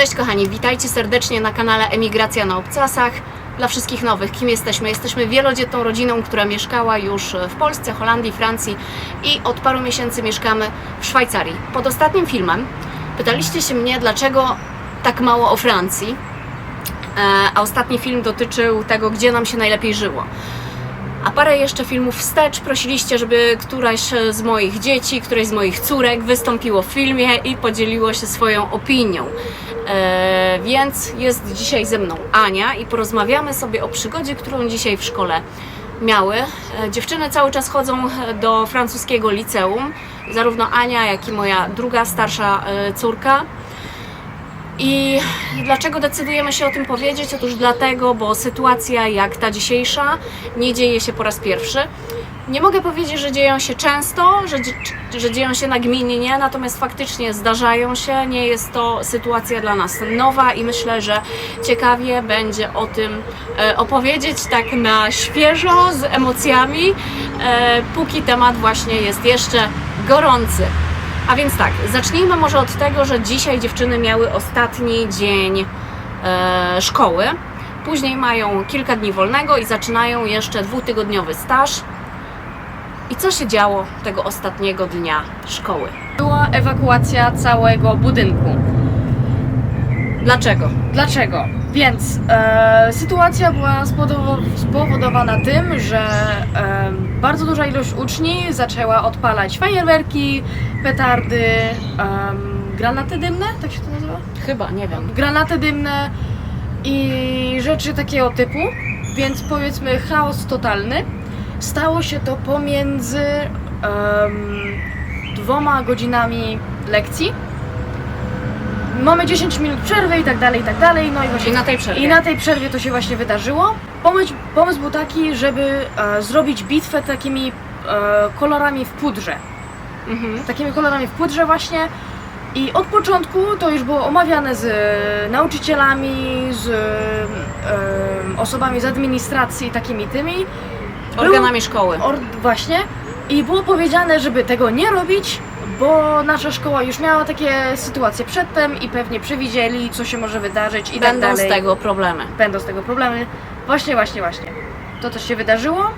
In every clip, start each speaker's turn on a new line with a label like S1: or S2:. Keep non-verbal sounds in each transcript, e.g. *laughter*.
S1: Cześć kochani, witajcie serdecznie na kanale Emigracja na Obcasach. Dla wszystkich nowych, kim jesteśmy? Jesteśmy wielodzietną rodziną, która mieszkała już w Polsce, Holandii, Francji i od paru miesięcy mieszkamy w Szwajcarii. Pod ostatnim filmem pytaliście się mnie, dlaczego tak mało o Francji, E, a ostatni film dotyczył tego, gdzie nam się najlepiej żyło. A parę jeszcze filmów wstecz prosiliście, żeby któraś z moich dzieci, któreś z moich córek wystąpiło w filmie i podzieliło się swoją opinią. E, więc jest dzisiaj ze mną Ania i porozmawiamy sobie o przygodzie, którą dzisiaj w szkole miały. E, dziewczyny cały czas chodzą e, do francuskiego liceum, zarówno Ania, jak i moja druga, starsza córka. I dlaczego decydujemy się o tym powiedzieć? Otóż dlatego, bo sytuacja jak ta dzisiejsza nie dzieje się po raz pierwszy. Nie mogę powiedzieć, że dzieją się często, że, że dzieją się nagminnie, natomiast faktycznie zdarzają się. Nie jest to sytuacja dla nas nowa i myślę, że ciekawie będzie o tym e, opowiedzieć tak na świeżo, z emocjami, e, póki temat właśnie jest jeszcze gorący. A więc tak, zacznijmy może od tego, że dzisiaj dziewczyny miały ostatni dzień e, szkoły. Później mają kilka dni wolnego i zaczynają jeszcze dwutygodniowy staż. I co się działo tego ostatniego dnia szkoły?
S2: Była ewakuacja całego budynku.
S1: Dlaczego?
S2: Dlaczego? Więc e, sytuacja była spowodowana tym, że e, bardzo duża ilość uczniów zaczęła odpalać fajerwerki, petardy, em, granaty dymne, tak się to nazywa?
S1: Chyba, nie wiem.
S2: Granaty dymne i rzeczy takiego typu, więc powiedzmy chaos totalny. Stało się to pomiędzy em, dwoma godzinami lekcji. Mamy 10 minut przerwy i tak dalej, i tak dalej. No i właśnie
S1: I na tej przerwie.
S2: i na tej przerwie to się właśnie wydarzyło. Pomysł, pomysł był taki, żeby e, zrobić bitwę takimi e, kolorami w pudrze.
S1: Mhm.
S2: Takimi kolorami w pudrze właśnie. I od początku to już było omawiane z e, nauczycielami, z e, osobami z administracji, takimi tymi.
S1: Organami szkoły.
S2: Or, właśnie. I było powiedziane, żeby tego nie robić, bo nasza szkoła już miała takie sytuacje przedtem i pewnie przewidzieli, co się może wydarzyć i tak
S1: Będą z
S2: dalej.
S1: tego problemy.
S2: Będą z tego problemy. Właśnie, właśnie, właśnie. To też się wydarzyło.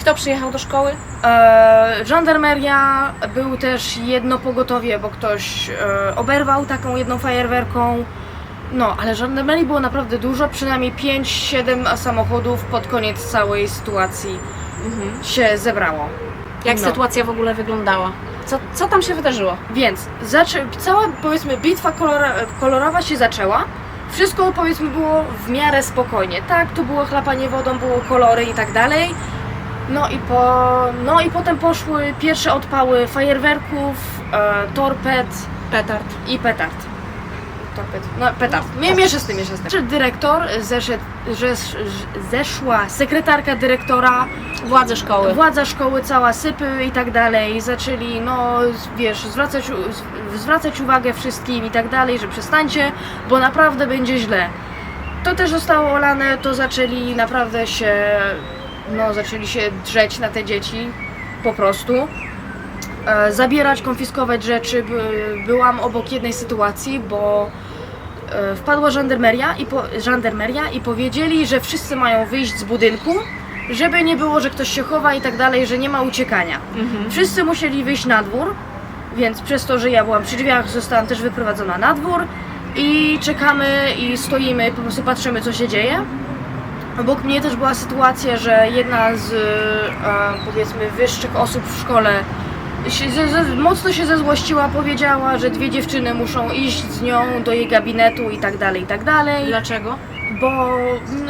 S1: Kto przyjechał do szkoły?
S2: E, żandarmeria, był też jedno pogotowie, bo ktoś e, oberwał taką jedną fajerwerką. No, ale żandarmerii było naprawdę dużo, przynajmniej 5-7 samochodów pod koniec całej sytuacji
S1: Mhm.
S2: się zebrało.
S1: Jak
S2: No.
S1: sytuacja w ogóle wyglądała? Co, co tam się wydarzyło?
S2: Więc zaczę- cała powiedzmy bitwa kolora- kolorowa się zaczęła. Wszystko powiedzmy było w miarę spokojnie. Tak, tu było chlapanie wodą, było kolory i tak dalej. No i, po, no i potem poszły pierwsze odpały fajerwerków, e, torped
S1: Petard.
S2: i petard. Torped, no petard. Mie- Mieszę z tym, mieszę z tym. Czy Dyrektor, zeszedł, zesz, zeszła sekretarka dyrektora,
S1: Władze szkoły.
S2: Władza szkoły, cała sypy i tak dalej, zaczęli, no wiesz, zwracać, zwracać uwagę wszystkim i tak dalej, że przestańcie, bo naprawdę będzie źle. To też zostało olane, to zaczęli naprawdę się, no zaczęli się drzeć na te dzieci, po prostu. E, zabierać, konfiskować rzeczy. By, byłam obok jednej sytuacji, bo e, wpadła żandarmeria i, po, żandarmeria i powiedzieli, że wszyscy mają wyjść z budynku, żeby nie było, że ktoś się chowa i tak dalej, że nie ma uciekania.
S1: Mhm.
S2: Wszyscy musieli wyjść na dwór, więc przez to, że ja byłam przy drzwiach, zostałam też wyprowadzona na dwór i czekamy i stoimy, po prostu patrzymy, co się dzieje. Obok mnie też była sytuacja, że jedna z e, powiedzmy wyższych osób w szkole się, ze, ze, mocno się zezłościła, powiedziała, że dwie dziewczyny muszą iść z nią do jej gabinetu i tak dalej, i tak dalej
S1: Dlaczego?
S2: bo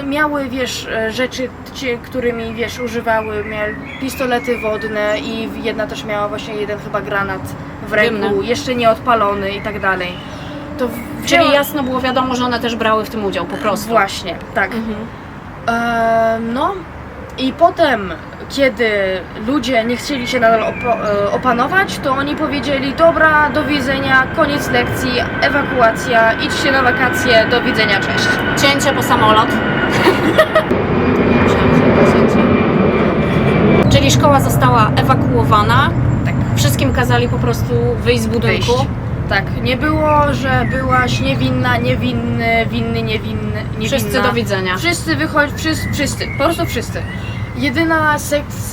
S2: miały, wiesz, e, rzeczy, cie, którymi, wiesz, używały, miały pistolety wodne i jedna też miała właśnie jeden chyba granat w ręku, jeszcze nie odpalony i tak dalej. To w-
S1: Czyli jasno było wiadomo, że one też brały w tym udział po prostu.
S2: Właśnie, tak.
S1: Mhm.
S2: E, no i potem, kiedy ludzie nie chcieli się nadal opo- e, opanować, to oni powiedzieli, dobra, do widzenia, koniec lekcji, ewakuacja, idźcie na wakacje, do widzenia, cześć.
S1: Cięcie po samolot. *laughs* Czyli szkoła została ewakuowana.
S2: Tak.
S1: Wszystkim kazali po prostu wyjść z budynku.
S2: Wyjść. tak. Nie było, że byłaś niewinna, niewinny, winny, niewinny, niewinna.
S1: Wszyscy do widzenia.
S2: Wszyscy wychodź, wszyscy, wszyscy, po prostu wszyscy. Jedyna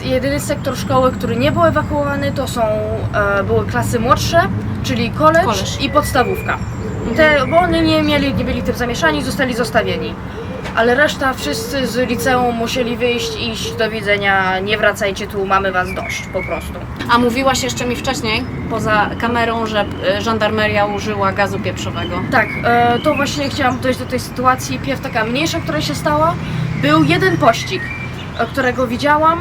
S2: jedyny sektor szkoły, który nie był ewakuowany, to są e, były klasy młodsze, czyli college, i podstawówka. Te, bo oni nie mieli, nie byli tym zamieszani, zostali zostawieni. Ale reszta, wszyscy z liceum musieli wyjść, iść, do widzenia, nie wracajcie tu, mamy was dość, po prostu.
S1: A mówiłaś jeszcze mi wcześniej, poza kamerą, że e, żandarmeria użyła gazu pieprzowego.
S2: Tak, e, to właśnie chciałam dojść do tej sytuacji. Pierw taka mniejsza, która się stała. Był jeden pościg, którego widziałam.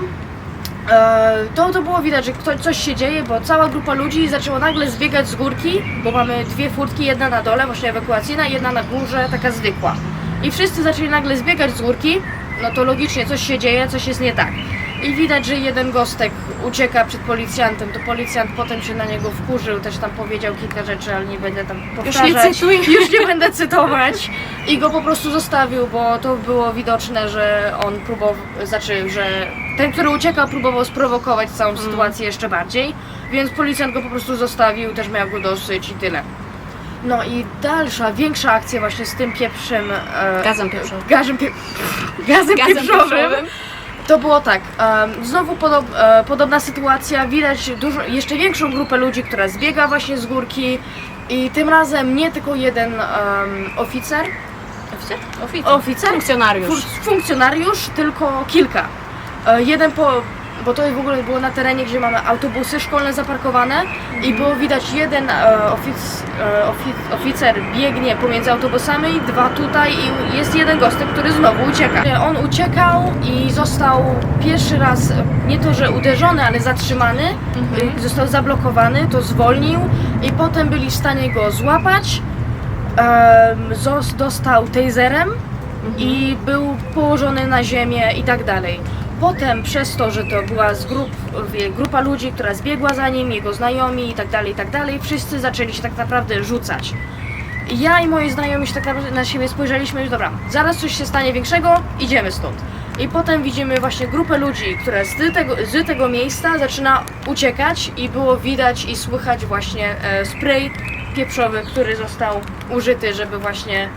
S2: E, to, to było widać, że ktoś, coś się dzieje, bo cała grupa ludzi zaczęła nagle zbiegać z górki, bo mamy dwie furtki, jedna na dole, właśnie ewakuacyjna, jedna na górze, taka zwykła. I wszyscy zaczęli nagle zbiegać z górki, no to logicznie coś się dzieje, coś jest nie tak. I widać, że jeden gostek ucieka przed policjantem, to policjant potem się na niego wkurzył, też tam powiedział kilka rzeczy, ale nie będę tam
S1: Już
S2: powtarzać.
S1: nie cytuj.
S2: Już nie będę cytować. I go po prostu zostawił, bo to było widoczne, że on próbował, znaczy, że ten, który uciekał, próbował sprowokować całą
S1: Mm.
S2: sytuację jeszcze bardziej, więc policjant go po prostu zostawił, też miał go dosyć i tyle. No i dalsza, większa akcja właśnie z tym pieprzem... E,
S1: Gazem pieprzowym.
S2: Gazem, pie, *laughs* gazem,
S1: Gazem
S2: pieprzowym.
S1: pieprzowym.
S2: To było tak, em, znowu podob, e, podobna sytuacja, widać dużo, jeszcze większą grupę ludzi, która zbiega właśnie z górki i tym razem nie tylko jeden em, oficer,
S1: Oficer? Oficer.
S2: oficer,
S1: Funkcjonariusz.
S2: fun- funkcjonariusz, tylko kilka. E, jeden po, bo to w ogóle było na terenie, gdzie mamy autobusy szkolne zaparkowane i było widać jeden e, ofic, e, ofi, oficer biegnie pomiędzy autobusami, dwa tutaj i jest jeden gostek, który znowu ucieka. E, On uciekał i został pierwszy raz e, nie to, że uderzony, ale zatrzymany,
S1: Mhm.
S2: e, został zablokowany, to zwolnił i potem byli w stanie go złapać. Em, zos- dostał taserem i był położony na ziemię i tak dalej. Potem przez to, że to była z grup, grupa ludzi, która zbiegła za nim, jego znajomi i tak dalej, i tak dalej, wszyscy zaczęli się tak naprawdę rzucać. Ja i moi znajomi się tak naprawdę na siebie spojrzeliśmy, że dobra, zaraz coś się stanie większego, idziemy stąd. I potem widzimy właśnie grupę ludzi, która z tego, z tego miejsca zaczyna uciekać i było widać i słychać właśnie e, spray pieprzowy, który został użyty, żeby właśnie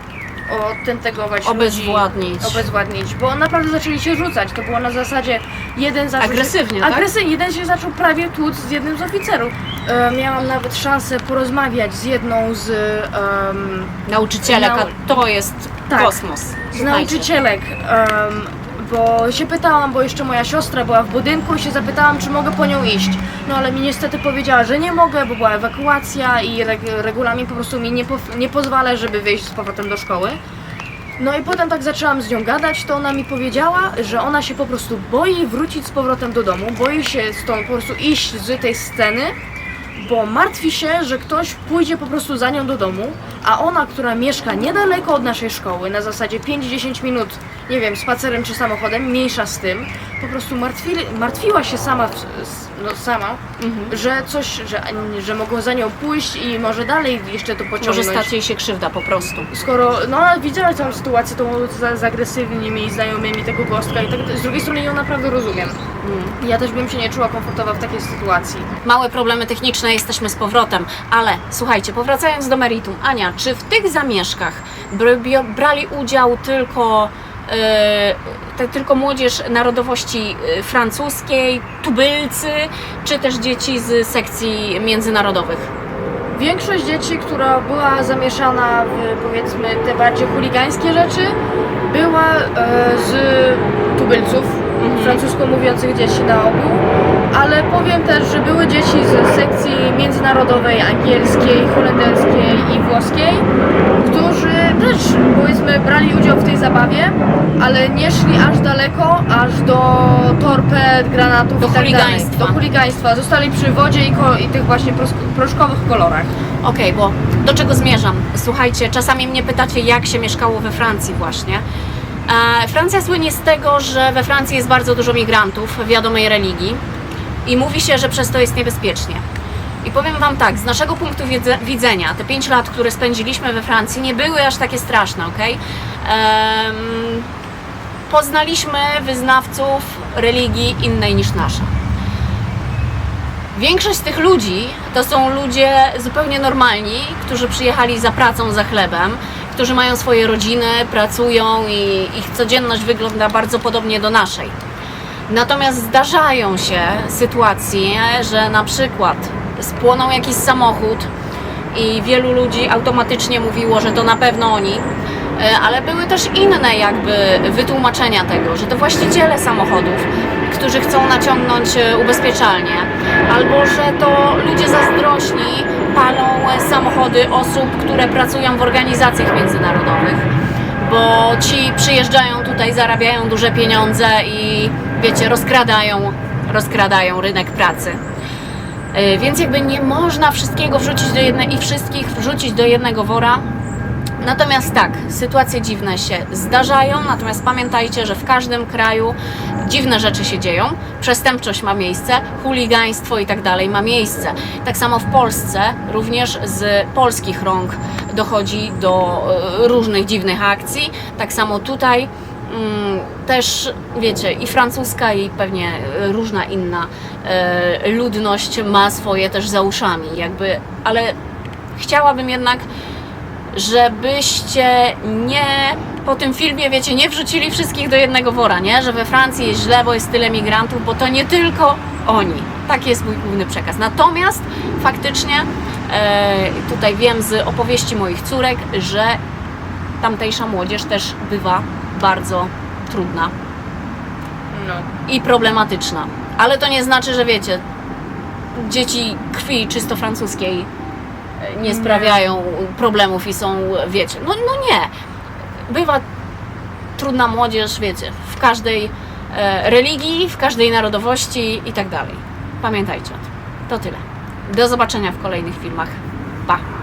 S2: odtentegować ludzi,
S1: Obezwładnić.
S2: obezwładnić, bo naprawdę zaczęli się rzucać. To było na zasadzie jeden zaczął się-
S1: Agresywnie, tak?
S2: Agresywnie, jeden się zaczął prawie tłuc z jednym z oficerów. E, miałam nawet szansę porozmawiać z jedną z, em,
S1: Nauczycielek,
S2: Nau-
S1: a to jest
S2: Tak.
S1: kosmos.
S2: z nauczycielek, em, bo się pytałam, bo jeszcze moja siostra była w budynku i się zapytałam, czy mogę po nią iść. No ale mi niestety powiedziała, że nie mogę, bo była ewakuacja i reg regulamin po prostu mi nie, po nie pozwala, żeby wyjść z powrotem do szkoły. No i potem tak zaczęłam z nią gadać, to ona mi powiedziała, że ona się po prostu boi wrócić z powrotem do domu, boi się stąd po prostu iść z tej sceny, bo martwi się, że ktoś pójdzie po prostu za nią do domu, a ona, która mieszka niedaleko od naszej szkoły, na zasadzie 5-10 minut, nie wiem, spacerem czy samochodem, mniejsza z tym, po prostu martwi, martwiła się sama, w- no, sama
S1: Mhm.
S2: że coś, że, że mogą za nią pójść i może dalej jeszcze to pociągnąć.
S1: Może stać jej się krzywda po prostu.
S2: Skoro, no widziała całą sytuację tą z, z agresywnymi znajomymi tego gostka i tak, z drugiej strony ją naprawdę rozumiem.
S1: Mm.
S2: Ja też bym się nie czuła komfortowa w takiej sytuacji.
S1: Małe problemy techniczne, jesteśmy z powrotem, ale słuchajcie, powracając do meritum, Ania, czy w tych zamieszkach brali udział tylko, e, te, tylko młodzież narodowości e, francuskiej, tubylcy, czy też dzieci z sekcji międzynarodowych?
S2: Większość dzieci, która była zamieszana w powiedzmy te bardziej chuligańskie rzeczy, była e, z tubylców, francusko mówiących dzieci na ogół, ale powiem też, że były dzieci z sekcji międzynarodowej, angielskiej, holenderskiej i włoskiej, którzy też powiedzmy brali udział w tej zabawie, ale nie szli aż daleko, aż do torped, granatów
S1: Do
S2: i tak dalej. Do chuligaństwa. Zostali przy wodzie i, i tych właśnie pros- proszkowych kolorach.
S1: Okej, bo do czego zmierzam? Słuchajcie, czasami mnie pytacie, jak się mieszkało we Francji właśnie. E, Francja słynie z tego, że we Francji jest bardzo dużo migrantów wiadomej religii i mówi się, że przez to jest niebezpiecznie. I powiem Wam tak, z naszego punktu widzenia, te 5 lat, które spędziliśmy we Francji, nie były aż takie straszne, ok? poznaliśmy wyznawców religii innej niż nasza. Większość z tych ludzi to są ludzie zupełnie normalni, którzy przyjechali za pracą, za chlebem, którzy mają swoje rodziny, pracują i ich codzienność wygląda bardzo podobnie do naszej. Natomiast zdarzają się sytuacje, że na przykład spłonął jakiś samochód i wielu ludzi automatycznie mówiło, że to na pewno oni, E, ale były też inne jakby wytłumaczenia tego, że to właściciele samochodów, którzy chcą naciągnąć e, ubezpieczalnie, albo że to ludzie zazdrośni palą samochody osób, które pracują w organizacjach międzynarodowych bo ci przyjeżdżają tutaj, zarabiają duże pieniądze i wiecie, rozkradają, rozkradają rynek pracy. Yy, Więc jakby nie można wszystkiego wrzucić do jednej i wszystkich wrzucić do jednego wora. Natomiast tak, sytuacje dziwne się zdarzają, natomiast pamiętajcie, że w każdym kraju dziwne rzeczy się dzieją, przestępczość ma miejsce, chuligaństwo i tak dalej ma miejsce. Tak samo w Polsce również z polskich rąk dochodzi do e, różnych dziwnych akcji. Tak samo tutaj mm, też, wiecie, i francuska, i pewnie e, różna inna e, ludność ma swoje też za uszami, jakby, ale chciałabym jednak żebyście nie po tym filmie, wiecie, nie wrzucili wszystkich do jednego wora, nie? Że we Francji jest źle, bo jest tyle migrantów, bo to nie tylko oni. Tak jest mój główny przekaz. Natomiast faktycznie e, tutaj wiem z opowieści moich córek, że tamtejsza młodzież też bywa bardzo trudna
S2: No.
S1: i problematyczna. Ale to nie znaczy, że wiecie, dzieci krwi czysto francuskiej
S2: nie
S1: sprawiają problemów i są, wiecie, no, no nie. Bywa trudna młodzież, wiecie, w każdej e, religii, w każdej narodowości i tak dalej. Pamiętajcie o tym. To tyle. Do zobaczenia w kolejnych filmach. Pa!